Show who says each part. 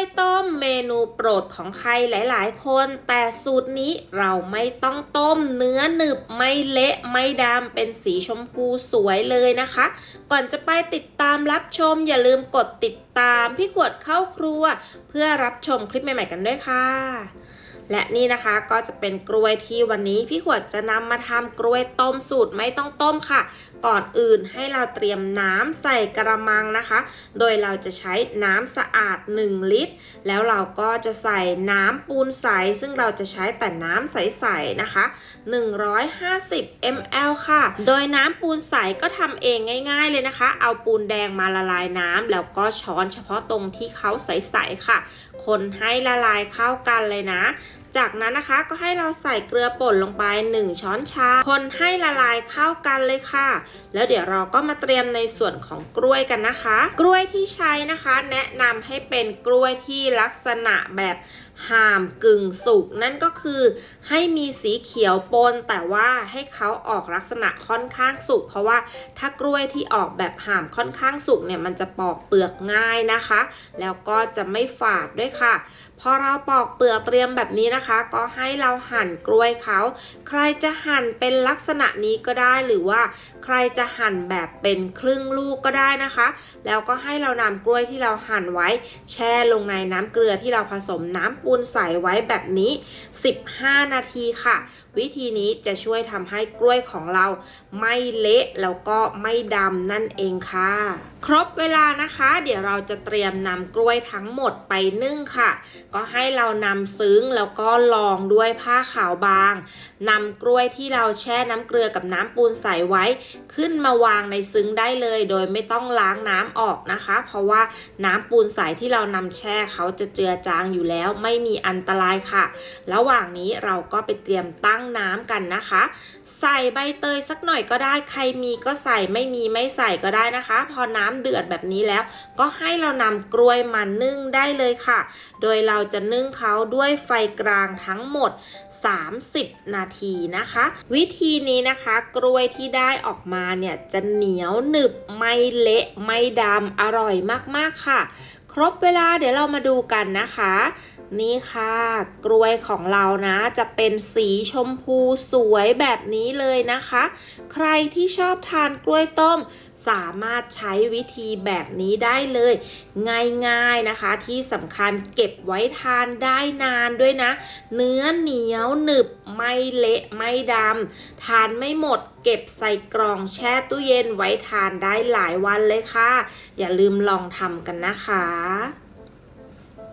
Speaker 1: วยต้มเมนูโปรดของใครหลาย ๆ คน แต่สูตรนี้เราไม่ต้องต้มเนื้อหนึบไม่เละไม่ดำเป็นสีชมพูสวยเลยนะคะ ก่อนจะไปติดตามรับชม อย่าลืมกดติดตามพี่ขวดเข้าครัว เพื่อรับชมคลิปใหม่ ๆ กันด้วยค่ะ และนี่นะคะก็จะเป็นกล้วยที่วันนี้พี่ขวดจะนำมาทำกล้วยต้มสูตรไม่ต้องต้มค่ะ ก่อนอื่นให้เราเตรียมน้ำใส่กระมังนะคะ โดยเราจะใช้น้ำสะอาด 1 ลิตร แล้วเราก็จะใส่น้ำปูนใส ซึ่งเราจะใช้แต่น้ำใสๆนะคะ 150 ml ค่ะ โดยน้ำปูนใสก็ทำเองง่าย ๆเลยนะคะ เอาปูนแดงมาละลายน้ำแล้วก็ช้อนเฉพาะตรงที่เขาใสๆค่ะ คนให้ละลายเข้ากันเลยนะ จากนั้นนะคะก็ให้เราใส่เกลือป่นลงไป 1 ช้อนชา คนให้ละลายเข้ากันเลยค่ะ แล้วเดี๋ยวเราก็มาเตรียมในส่วนของกล้วยกันนะคะ กล้วยที่ใช้นะคะ แนะนำให้เป็นกล้วยที่ลักษณะแบบห่ามกึ่งสุกนั่นก็คือให้มีสีเขียวปนแต่ว่าให้เขาออกลักษณะค่อนข้างสุกเพราะว่าถ้ากล้วยที่ออกแบบห่ามค่อนข้างสุกเนี่ยมันจะปอกเปลือกง่ายนะคะ แล้วก็จะไม่ฝาดด้วยค่ะ พอเราปอกเปลือกเตรียมแบบนี้นะคะก็ให้เราหั่นกล้วยเขา ใครจะหั่นเป็นลักษณะนี้ก็ได้หรือว่า รจะหั่นแบบเป็นครึ่งลูกก็ได้นะคะ แล้วก็ให้เรานำกล้วยที่เราหั่นไว้ แช่ลงในน้ำเกลือที่เราผสมน้ำปูนใสไว้แบบนี้ 15 นาทีค่ะ วิธีนี้จะช่วยทำให้กล้วยของเราไม่เละแล้วก็ไม่ดำนั่นเองค่ะ ครบเวลานะคะ เดี๋ยวเราจะเตรียมนำกล้วยทั้งหมดไปนึ่งค่ะ ก็ให้เรานำซึ้งแล้วก็รองด้วยผ้าขาวบางนำกล้วยที่เราแช่น้ำเกลือกับน้ำปูนใสไว้ขึ้นมาวางในซึ้งได้เลย โดยไม่ต้องล้างน้ำออกนะคะ เพราะว่าน้ำปูนใสที่เรานำแช่เขาจะเจือจางอยู่แล้ว ไม่มีอันตรายค่ะ ระหว่างนี้เราก็ไปเตรียมตั้งน้ำกันนะคะ ใส่ใบเตยสักหน่อยก็ได้ ใครมีก็ใส่ไม่มีไม่ใส่ก็ได้นะคะ พอน้ำเดือดแบบนี้แล้ว ก็ให้เรานำกล้วยมานึ่งได้เลยค่ะ โดยเราจะนึ่งเขาด้วยไฟกลางทั้งหมด 30 นาทีนะคะ วิธีนี้นะคะ กล้วยที่ได้ออกอกมาเนี่ยจะเหนียวหนึบไม่เละไม่ดำอร่อยมากๆค่ะ ครบเวลาเดี๋ยวเรามาดูกันนะคะ นี่ค่ะ กล้วยของเรานะจะเป็นสีชมพูสวยแบบนี้เลยนะคะ ใครที่ชอบทานกล้วยต้ม สามารถใช้วิธีแบบนี้ได้เลย ง่ายๆนะคะที่สำคัญเก็บไว้ทานได้นานด้วยนะ เนื้อเหนียวหนึบไม่เละไม่ดำทานไม่หมดเก็บใส่กล่องแช่ตู้เย็นไว้ทานได้หลายวันเลยค่ะ อย่าลืมลองทำกันนะคะ